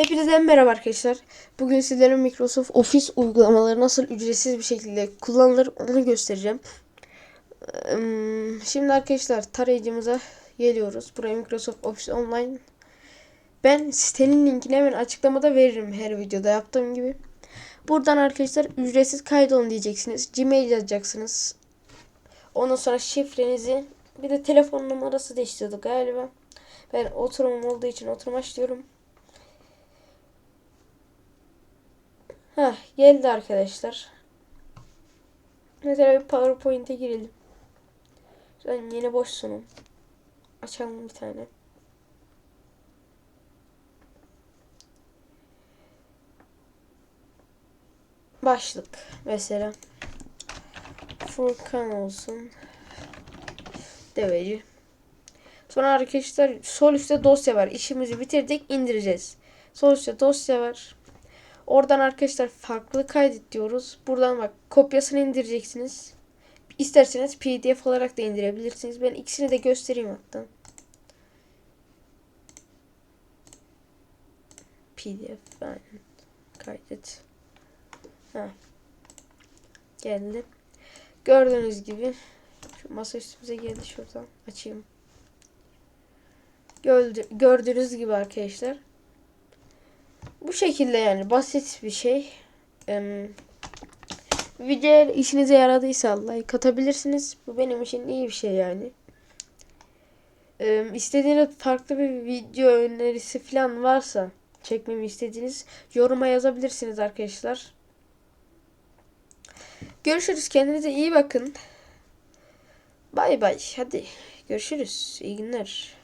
Hepinize merhaba arkadaşlar. Bugün sizlere Microsoft Office uygulamaları nasıl ücretsiz bir şekilde kullanılır onu göstereceğim. Şimdi arkadaşlar tarayıcımıza geliyoruz. Buraya Microsoft Office Online. Ben sitenin linkini hemen açıklamada veririm her videoda yaptığım gibi. Buradan arkadaşlar ücretsiz kaydolun diyeceksiniz. Gmail yazacaksınız. Ondan sonra şifrenizi bir de telefon numarası istiyorduk galiba. Ben oturumum olduğu için oturum açıyorum. Heh, geldi arkadaşlar. Mesela bir PowerPoint'e girelim. Ben yeni boş sunum. Açalım bir tane. Başlık mesela. Furkan olsun. Deveci. Sonra arkadaşlar sol üstte dosya var. İşimizi bitirdik indireceğiz. Sol üstte dosya var. Oradan arkadaşlar farklı kaydet diyoruz. Buradan bak kopyasını indireceksiniz. İsterseniz pdf olarak da indirebilirsiniz. Ben ikisini de göstereyim hatta. pdf ben kaydet. Ha. Geldi. Gördüğünüz gibi şu masa üstümüze geldi şuradan açayım. Gördü, gördüğünüz gibi arkadaşlar. Bu şekilde yani basit bir şey. Ee, video işinize yaradıysa like atabilirsiniz. Bu benim için iyi bir şey yani. Ee, istediğiniz farklı bir video önerisi falan varsa çekmemi istediğiniz yoruma yazabilirsiniz arkadaşlar. Görüşürüz. Kendinize iyi bakın. Bay bay. Hadi görüşürüz. İyi günler.